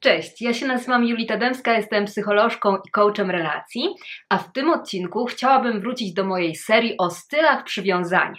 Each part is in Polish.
Cześć, ja się nazywam Julita Demska, jestem psycholożką i coachem relacji, a w tym odcinku chciałabym wrócić do mojej serii o stylach przywiązania.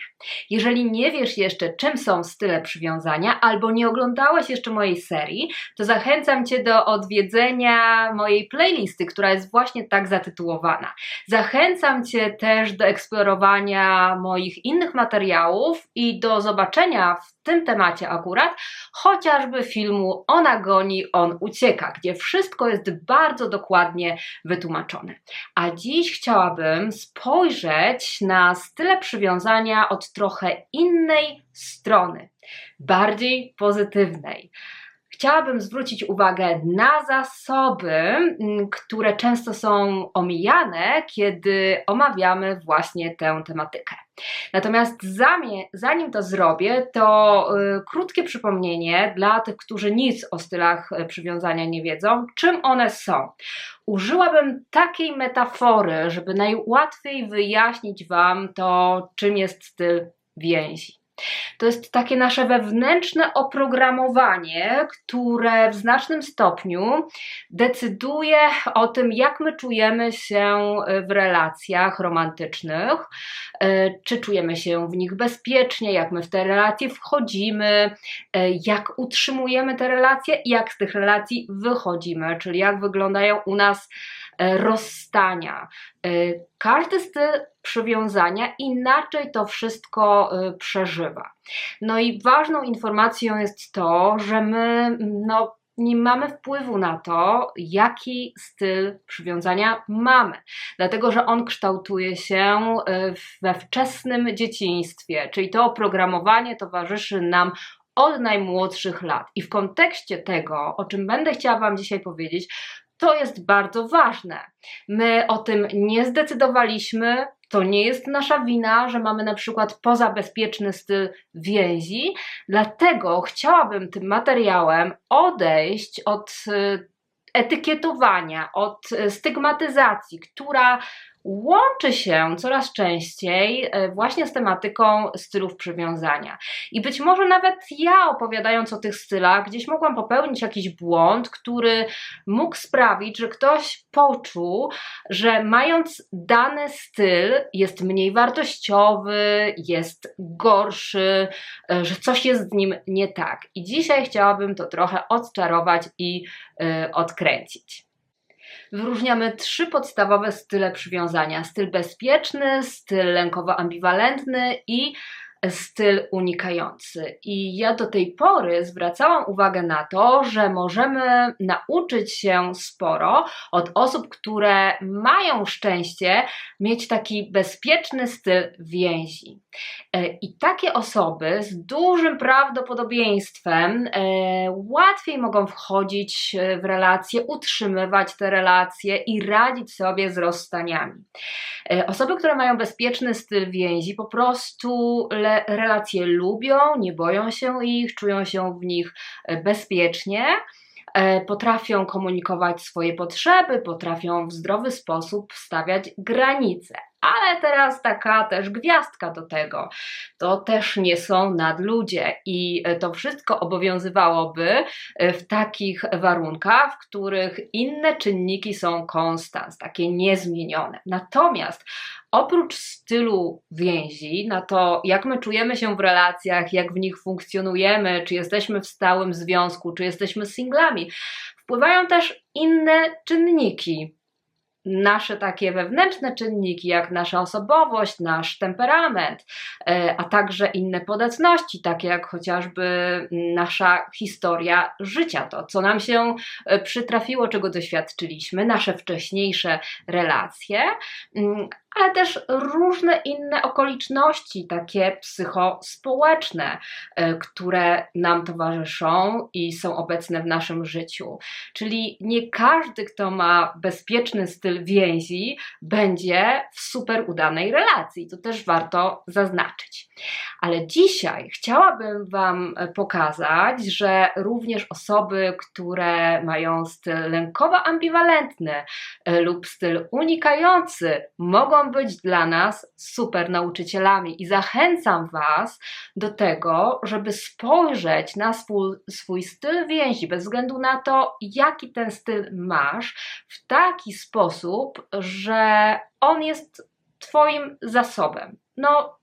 Jeżeli nie wiesz jeszcze, czym są style przywiązania, albo nie oglądałeś jeszcze mojej serii, to zachęcam Cię do odwiedzenia mojej playlisty, która jest właśnie tak zatytułowana. Zachęcam Cię też do eksplorowania moich innych materiałów i do zobaczenia w tym temacie akurat chociażby filmu Ona goni, on ucieka, gdzie wszystko jest bardzo dokładnie wytłumaczone. A dziś chciałabym spojrzeć na style przywiązania od trochę innej strony, bardziej pozytywnej chciałabym zwrócić uwagę na zasoby, mm, które często są omijane, kiedy omawiamy właśnie tę tematykę. Natomiast zanim to zrobię, to y, krótkie przypomnienie dla tych, którzy nic o stylach y, przywiązania nie wiedzą, czym one są. Użyłabym takiej metafory, żeby najłatwiej wyjaśnić Wam to, czym jest styl więzi. To jest takie nasze wewnętrzne oprogramowanie, które w znacznym stopniu decyduje o tym, jak my czujemy się w relacjach romantycznych, e, czy czujemy się w nich bezpiecznie, jak my w te relacje wchodzimy, e, jak utrzymujemy te relacje i jak z tych relacji wychodzimy, czyli jak wyglądają u nas rozstania. E, każdy styl przywiązania inaczej to wszystko e, przeżywa. No i ważną informacją jest to, że my no, nie mamy wpływu na to, jaki styl przywiązania mamy, dlatego że on kształtuje się we wczesnym dzieciństwie, czyli to oprogramowanie towarzyszy nam od najmłodszych lat. I w kontekście tego, o czym będę chciała Wam dzisiaj powiedzieć, to jest bardzo ważne. My o tym nie zdecydowaliśmy, to nie jest nasza wina, że mamy na przykład pozabezpieczny styl więzi, dlatego chciałabym tym materiałem odejść od y, etykietowania, od y, stygmatyzacji, która łączy się coraz częściej e, właśnie z tematyką stylów przywiązania. I być może nawet ja, opowiadając o tych stylach, gdzieś mogłam popełnić jakiś błąd, który mógł sprawić, że ktoś poczuł, że mając dany styl jest mniej wartościowy, jest gorszy, e, że coś jest z nim nie tak. I dzisiaj chciałabym to trochę odczarować i yy, odkręcić wyróżniamy trzy podstawowe style przywiązania: styl bezpieczny, styl lękowo-ambiwalentny i styl unikający. I ja do tej pory zwracałam uwagę na to, że możemy nauczyć się sporo od osób, które mają szczęście mieć taki bezpieczny styl więzi. E, I takie osoby z dużym prawdopodobieństwem e, łatwiej mogą wchodzić w relacje, utrzymywać te relacje i radzić sobie z rozstaniami. E, osoby, które mają bezpieczny styl więzi, po prostu relacje lubią, nie boją się ich, czują się w nich bezpiecznie potrafią komunikować swoje potrzeby, potrafią w zdrowy sposób stawiać granice. Ale teraz taka też gwiazdka do tego. To też nie są nadludzie i to wszystko obowiązywałoby w takich warunkach, w których inne czynniki są konstans, takie niezmienione. Natomiast oprócz stylu więzi, na to jak my czujemy się w relacjach, jak w nich funkcjonujemy, czy jesteśmy w stałym związku, czy jesteśmy singlami, wpływają też inne czynniki nasze takie wewnętrzne czynniki, jak nasza osobowość, nasz temperament, e, a także inne podatności, takie jak chociażby nasza historia życia, to co nam się e, przytrafiło, czego doświadczyliśmy, nasze wcześniejsze relacje, mm, ale też różne inne okoliczności, takie psychospołeczne, e, które nam towarzyszą i są obecne w naszym życiu. Czyli nie każdy, kto ma bezpieczny styl więzi, będzie w super udanej relacji. To też warto zaznaczyć. Ale dzisiaj chciałabym Wam pokazać, że również osoby, które mają styl lękowo-ambiwalentny e, lub styl unikający, mogą być dla nas super nauczycielami i zachęcam Was do tego, żeby spojrzeć na swój, swój styl więzi, bez względu na to, jaki ten styl masz, w taki sposób, że on jest Twoim zasobem. No,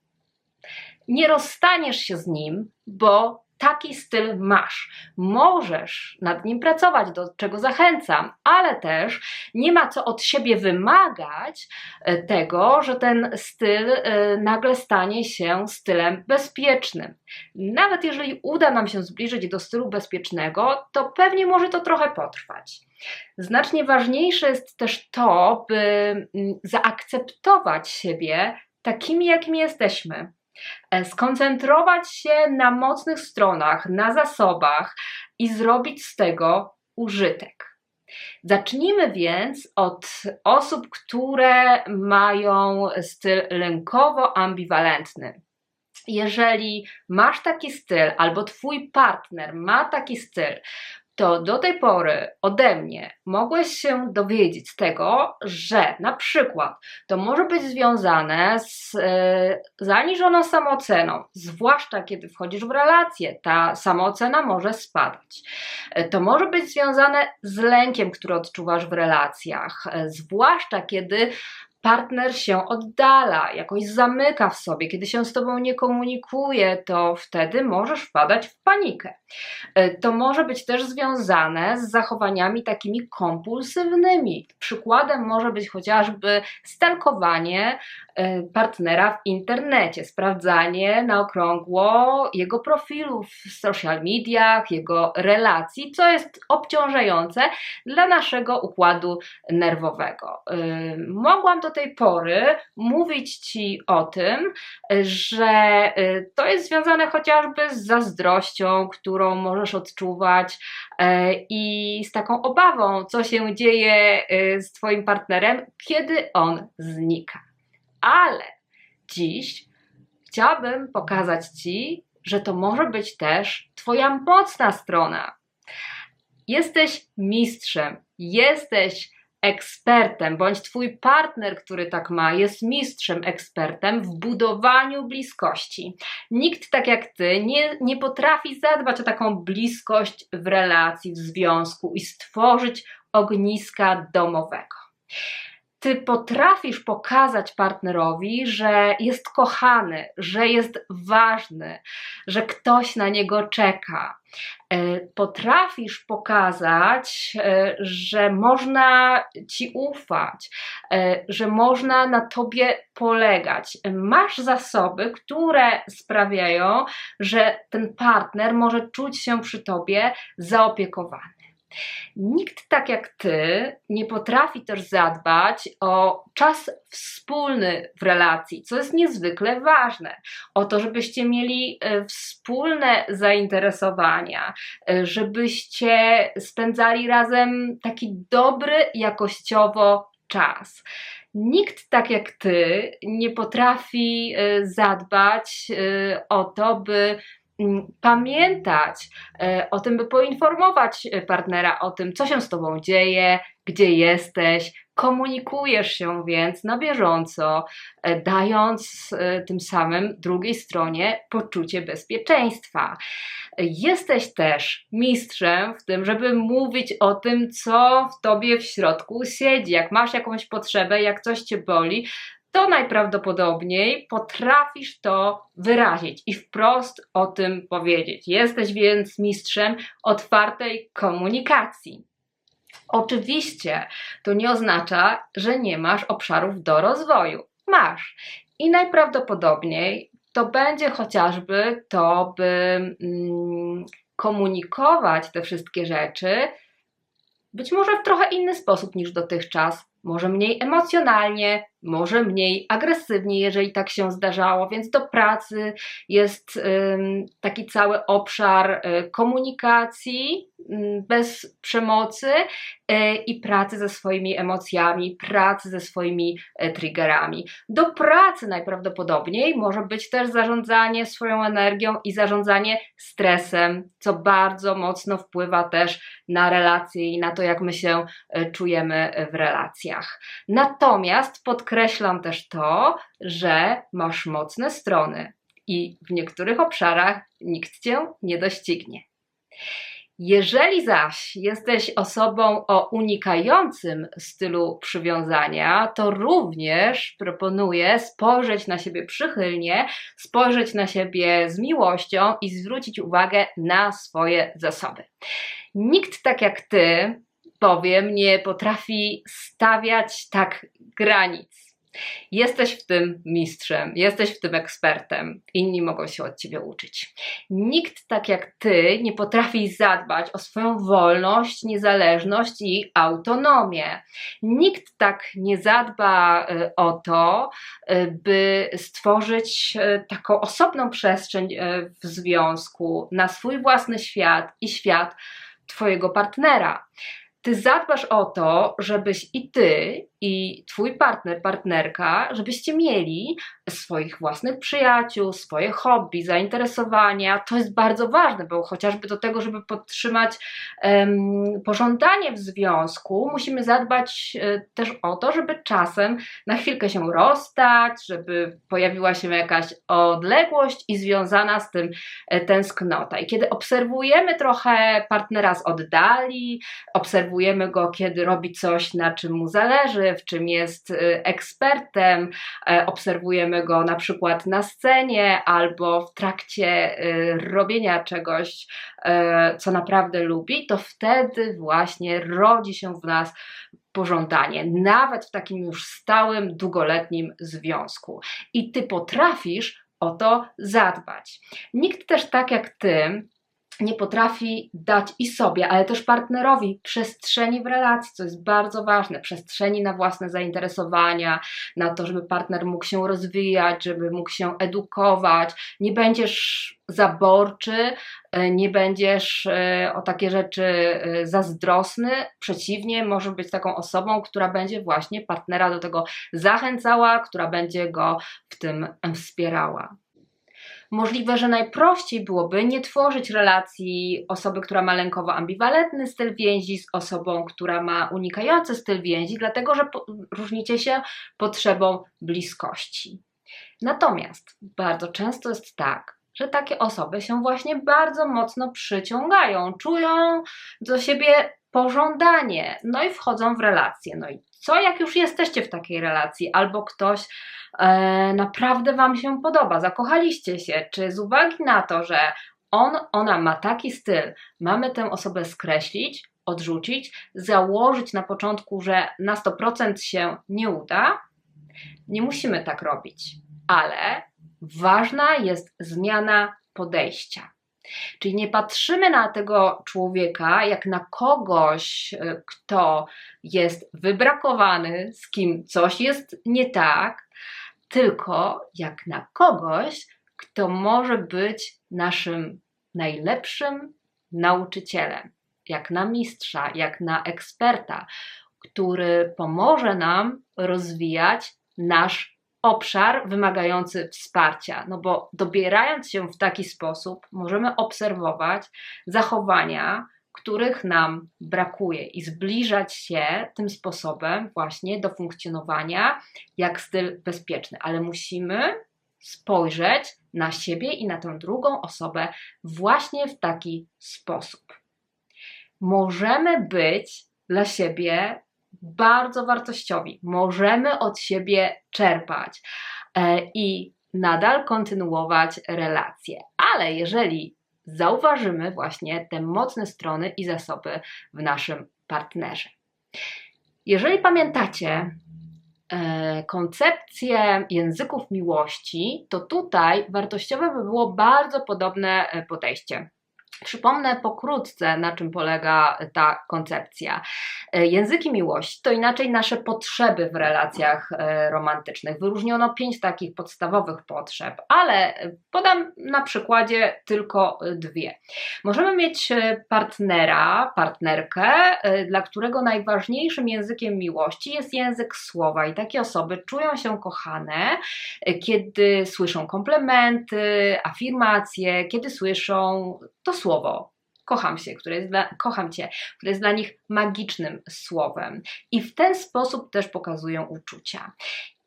nie rozstaniesz się z nim, bo taki styl masz. Możesz nad nim pracować, do czego zachęcam, ale też nie ma co od siebie wymagać e, tego, że ten styl e, nagle stanie się stylem bezpiecznym. Nawet jeżeli uda nam się zbliżyć do stylu bezpiecznego, to pewnie może to trochę potrwać. Znacznie ważniejsze jest też to, by mm, zaakceptować siebie takimi, jakimi jesteśmy skoncentrować się na mocnych stronach, na zasobach i zrobić z tego użytek. Zacznijmy więc od osób, które mają styl lękowo-ambiwalentny. Jeżeli masz taki styl, albo twój partner ma taki styl, to do tej pory ode mnie mogłeś się dowiedzieć tego, że na przykład to może być związane z e, zaniżoną samooceną, zwłaszcza kiedy wchodzisz w relację, ta samoocena może spadać. E, to może być związane z lękiem, który odczuwasz w relacjach, e, zwłaszcza kiedy partner się oddala, jakoś zamyka w sobie, kiedy się z tobą nie komunikuje, to wtedy możesz wpadać w panikę. E, to może być też związane z zachowaniami takimi kompulsywnymi. Przykładem może być chociażby stalkowanie e, partnera w internecie, sprawdzanie na okrągło jego profilu w social mediach, jego relacji, co jest obciążające dla naszego układu nerwowego. E, mogłam do tej pory mówić Ci o tym, że to jest związane chociażby z zazdrością, którą możesz odczuwać e, i z taką obawą, co się dzieje e, z Twoim partnerem, kiedy on znika. Ale dziś chciałabym pokazać Ci, że to może być też Twoja mocna strona. Jesteś mistrzem, jesteś ekspertem, bądź twój partner, który tak ma, jest mistrzem, ekspertem w budowaniu bliskości. Nikt tak jak ty nie, nie potrafi zadbać o taką bliskość w relacji, w związku i stworzyć ogniska domowego ty potrafisz pokazać partnerowi, że jest kochany, że jest ważny, że ktoś na niego czeka. E, potrafisz pokazać, e, że można ci ufać, e, że można na tobie polegać. Masz zasoby, które sprawiają, że ten partner może czuć się przy tobie zaopiekowany. Nikt tak jak ty nie potrafi też zadbać o czas wspólny w relacji, co jest niezwykle ważne. O to, żebyście mieli e, wspólne zainteresowania, e, żebyście spędzali razem taki dobry jakościowo czas. Nikt tak jak ty nie potrafi e, zadbać o to, by pamiętać e, o tym, by poinformować e, partnera o tym, co się z tobą dzieje, gdzie jesteś. Komunikujesz się więc na bieżąco, e, dając tym samym drugiej stronie poczucie bezpieczeństwa. Jesteś też mistrzem w tym, żeby mówić o tym, co w tobie w środku siedzi. Jak masz jakąś potrzebę, jak coś cię boli, to najprawdopodobniej potrafisz to wyrazić i wprost o tym powiedzieć. Jesteś więc mistrzem otwartej komunikacji. Oczywiście to nie oznacza, że nie masz obszarów do rozwoju. Masz. I najprawdopodobniej to będzie chociażby to, by mm, komunikować te wszystkie rzeczy, być może w trochę inny sposób niż dotychczas, może mniej emocjonalnie, może mniej agresywnie, jeżeli tak się zdarzało, więc do pracy jest taki cały obszar y, komunikacji bez przemocy y, i pracy ze swoimi emocjami, pracy ze swoimi e, triggerami. Do pracy najprawdopodobniej może być też zarządzanie swoją energią i zarządzanie stresem, co bardzo mocno wpływa też na relacje i na to, jak my się czujemy w relacjach. Natomiast podkreślam też to, że masz mocne strony i w niektórych obszarach nikt cię nie doścignie. Jeżeli zaś jesteś osobą o unikającym stylu przywiązania, to również proponuję spojrzeć na siebie przychylnie, spojrzeć na siebie z miłością i zwrócić uwagę na swoje zasoby. Nikt tak jak ty, powiem, nie potrafi stawiać tak granic Jesteś w tym mistrzem, jesteś w tym ekspertem, inni mogą się od ciebie uczyć. Nikt tak jak ty nie potrafi zadbać o swoją wolność, niezależność i autonomię. Nikt tak nie zadba e, o to, e, by stworzyć e, taką osobną przestrzeń w związku na swój własny świat i świat Twojego partnera ty zadbasz o to, żebyś i ty, i twój partner, partnerka, żebyście mieli swoich własnych przyjaciół, swoje hobby, zainteresowania. To jest bardzo ważne, bo chociażby do tego, żeby podtrzymać um, pożądanie w związku, musimy zadbać um, też o to, żeby czasem na chwilkę się rozstać, żeby pojawiła się jakaś odległość i związana z tym e, tęsknota. I kiedy obserwujemy trochę partnera z oddali, obserwujemy go, kiedy robi coś, na czym mu zależy, w czym jest e, ekspertem, e, obserwujemy go na przykład na scenie albo w trakcie y, robienia czegoś, y, co naprawdę lubi, to wtedy właśnie rodzi się w nas pożądanie, nawet w takim już stałym, długoletnim związku. I ty potrafisz o to zadbać. Nikt też tak jak ty nie potrafi dać i sobie, ale też partnerowi przestrzeni w relacji, co jest bardzo ważne, przestrzeni na własne zainteresowania, na to, żeby partner mógł się rozwijać, żeby mógł się edukować. Nie będziesz zaborczy, e, nie będziesz e, o takie rzeczy e, zazdrosny. Przeciwnie, może być taką osobą, która będzie właśnie partnera do tego zachęcała, która będzie go w tym wspierała. Możliwe, że najprościej byłoby nie tworzyć relacji osoby, która ma lękowo-ambiwalentny styl więzi z osobą, która ma unikający styl więzi, dlatego że różnicie się potrzebą bliskości. Natomiast bardzo często jest tak, że takie osoby się właśnie bardzo mocno przyciągają, czują do siebie pożądanie, no i wchodzą w relacje. No i co jak już jesteście w takiej relacji, albo ktoś e, naprawdę Wam się podoba, zakochaliście się, czy z uwagi na to, że on, ona ma taki styl, mamy tę osobę skreślić, odrzucić, założyć na początku, że na 100% się nie uda, nie musimy tak robić, ale ważna jest zmiana podejścia. Czyli nie patrzymy na tego człowieka jak na kogoś, e, kto jest wybrakowany, z kim coś jest nie tak, tylko jak na kogoś, kto może być naszym najlepszym nauczycielem, jak na mistrza, jak na eksperta, który pomoże nam rozwijać nasz obszar wymagający wsparcia, no bo dobierając się w taki sposób, możemy obserwować zachowania, których nam brakuje i zbliżać się tym sposobem właśnie do funkcjonowania jak styl bezpieczny, ale musimy spojrzeć na siebie i na tę drugą osobę właśnie w taki sposób. Możemy być dla siebie bardzo wartościowi. Możemy od siebie czerpać e, i nadal kontynuować relacje. Ale jeżeli zauważymy właśnie te mocne strony i zasoby w naszym partnerze. Jeżeli pamiętacie e, koncepcję języków miłości, to tutaj wartościowe by było bardzo podobne e, podejście. Przypomnę pokrótce, na czym polega ta koncepcja. E, języki miłości to inaczej nasze potrzeby w relacjach e, romantycznych. Wyróżniono pięć takich podstawowych potrzeb, ale podam na przykładzie tylko dwie. Możemy mieć partnera, partnerkę, e, dla którego najważniejszym językiem miłości jest język słowa, i takie osoby czują się kochane, kiedy słyszą komplementy, afirmacje, kiedy słyszą to słowo kocham się, które jest dla, kocham cię, które jest dla nich magicznym słowem. I w ten sposób też pokazują uczucia.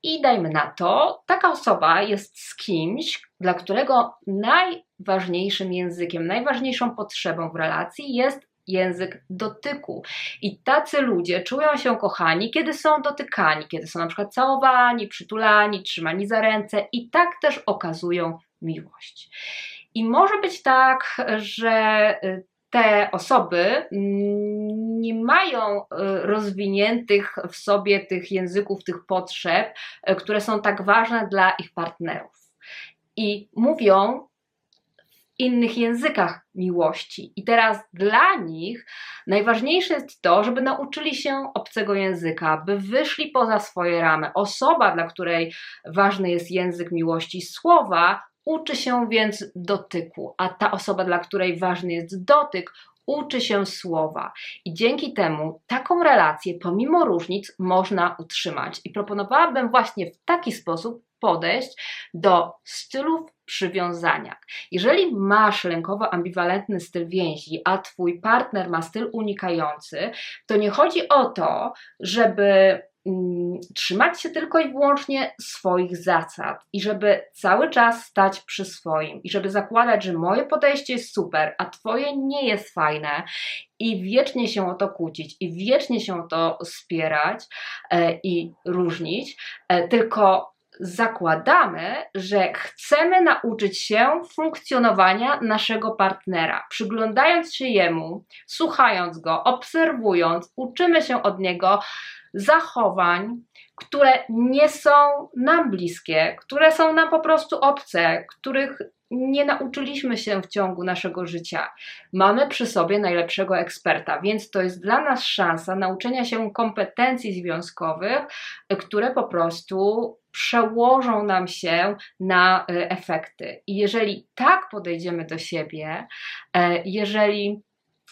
I dajmy na to, taka osoba jest z kimś, dla którego najważniejszym językiem, najważniejszą potrzebą w relacji jest język dotyku. I tacy ludzie czują się kochani, kiedy są dotykani, kiedy są na przykład całowani, przytulani, trzymani za ręce i tak też okazują miłość. I może być tak, że y, te osoby mm, nie mają y, rozwiniętych w sobie tych języków, tych potrzeb, y, które są tak ważne dla ich partnerów. I mówią w innych językach miłości. I teraz dla nich najważniejsze jest to, żeby nauczyli się obcego języka, by wyszli poza swoje ramy. Osoba, dla której ważny jest język miłości, słowa, uczy się więc dotyku, a ta osoba, dla której ważny jest dotyk, uczy się słowa. I dzięki temu taką relację, pomimo różnic, można utrzymać. I proponowałabym właśnie w taki sposób podejść do stylów przywiązania. Jeżeli masz lękowo-ambiwalentny styl więzi, a twój partner ma styl unikający, to nie chodzi o to, żeby trzymać się tylko i wyłącznie swoich zasad i żeby cały czas stać przy swoim i żeby zakładać, że moje podejście jest super, a twoje nie jest fajne i wiecznie się o to kłócić i wiecznie się o to spierać e, i różnić, e, tylko zakładamy, że chcemy nauczyć się funkcjonowania naszego partnera. Przyglądając się jemu, słuchając go, obserwując, uczymy się od niego zachowań, które nie są nam bliskie, które są nam po prostu obce, których nie nauczyliśmy się w ciągu naszego życia. Mamy przy sobie najlepszego eksperta, więc to jest dla nas szansa nauczenia się kompetencji związkowych, które po prostu przełożą nam się na e, efekty. I jeżeli tak podejdziemy do siebie, e, jeżeli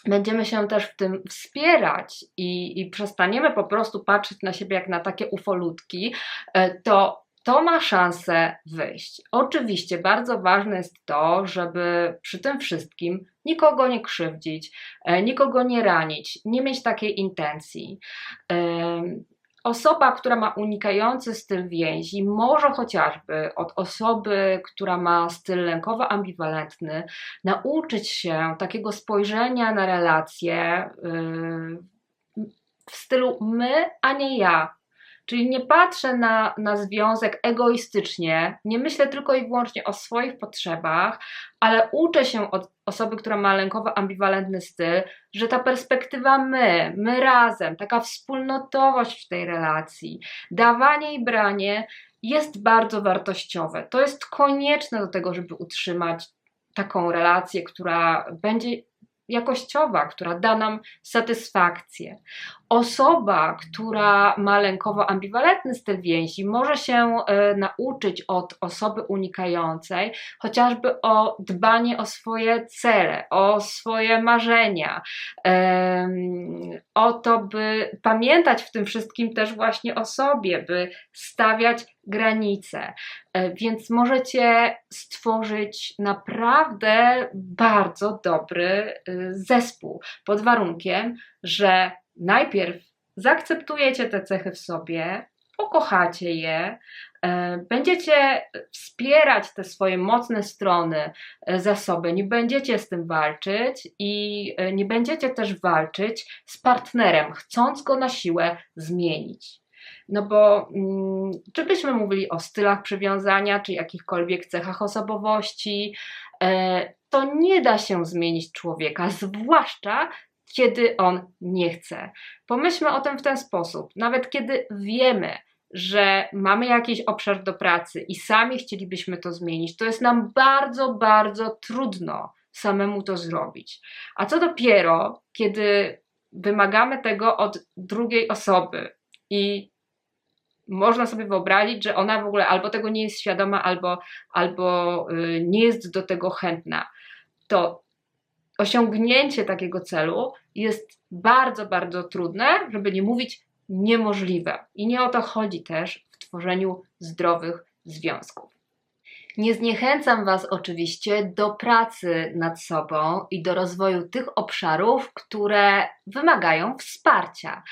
będziemy się też w tym wspierać i, i przestaniemy po prostu patrzeć na siebie jak na takie ufolutki, e, to to ma szansę wyjść. Oczywiście bardzo ważne jest to, żeby przy tym wszystkim nikogo nie krzywdzić, e, nikogo nie ranić, nie mieć takiej intencji. Osoba, która ma unikający styl więzi, może chociażby od osoby, która ma styl lękowo-ambiwalentny, nauczyć się takiego spojrzenia na relacje yy, w stylu my, a nie ja. Czyli nie patrzę na, na związek egoistycznie, nie myślę tylko i wyłącznie o swoich potrzebach, ale uczę się od osoby, która ma lękowo-ambiwalentny styl, że ta perspektywa my, my razem, taka wspólnotowość w tej relacji, dawanie i branie jest bardzo wartościowe. To jest konieczne do tego, żeby utrzymać taką relację, która będzie jakościowa, która da nam satysfakcję. Osoba, która ma lękowo-ambiwalentny styl więzi, może się e, nauczyć od osoby unikającej chociażby o dbanie o swoje cele, o swoje marzenia, o to, by pamiętać w tym wszystkim też właśnie o sobie, by stawiać granice. E, więc możecie stworzyć naprawdę bardzo dobry e, zespół pod warunkiem, że najpierw zaakceptujecie te cechy w sobie, pokochacie je, e, będziecie wspierać te swoje mocne strony zasoby, nie będziecie z tym walczyć i nie będziecie też walczyć z partnerem, chcąc go na siłę zmienić. No bo mm, czy byśmy mówili o stylach przywiązania, czy jakichkolwiek cechach osobowości, e, to nie da się zmienić człowieka, zwłaszcza kiedy on nie chce. Pomyślmy o tym w ten sposób. Nawet kiedy wiemy, że mamy jakiś obszar do pracy i sami chcielibyśmy to zmienić, to jest nam bardzo, bardzo trudno samemu to zrobić. A co dopiero, kiedy wymagamy tego od drugiej osoby i można sobie wyobrazić, że ona w ogóle albo tego nie jest świadoma, albo, albo y, nie jest do tego chętna. To osiągnięcie takiego celu jest bardzo, bardzo trudne, żeby nie mówić niemożliwe. I nie o to chodzi też w tworzeniu zdrowych związków. Nie zniechęcam Was oczywiście do pracy nad sobą i do rozwoju tych obszarów, które wymagają wsparcia,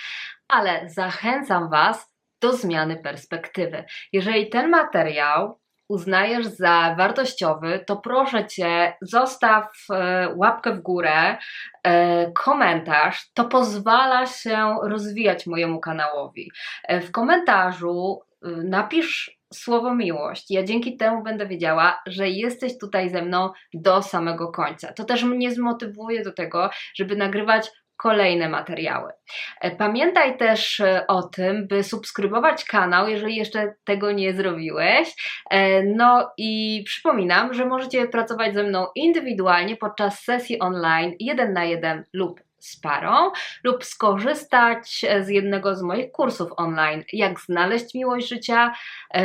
ale zachęcam Was do zmiany perspektywy. Jeżeli ten materiał uznajesz za wartościowy, to proszę Cię, zostaw e, łapkę w górę, e, komentarz. To pozwala się rozwijać mojemu kanałowi. E, w komentarzu napisz słowo miłość. Ja dzięki temu będę wiedziała, że jesteś tutaj ze mną do samego końca. To też mnie zmotywuje do tego, żeby nagrywać kolejne materiały. E, pamiętaj też e, o tym, by subskrybować kanał, jeżeli jeszcze tego nie zrobiłeś. E, no i przypominam, że możecie pracować ze mną indywidualnie podczas sesji online jeden na jeden lub z parą lub skorzystać z jednego z moich kursów online, jak znaleźć miłość życia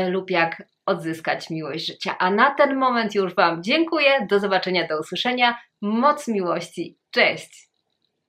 lub jak odzyskać miłość życia. A na ten moment już Wam dziękuję. Do zobaczenia, do usłyszenia. Moc miłości. Cześć!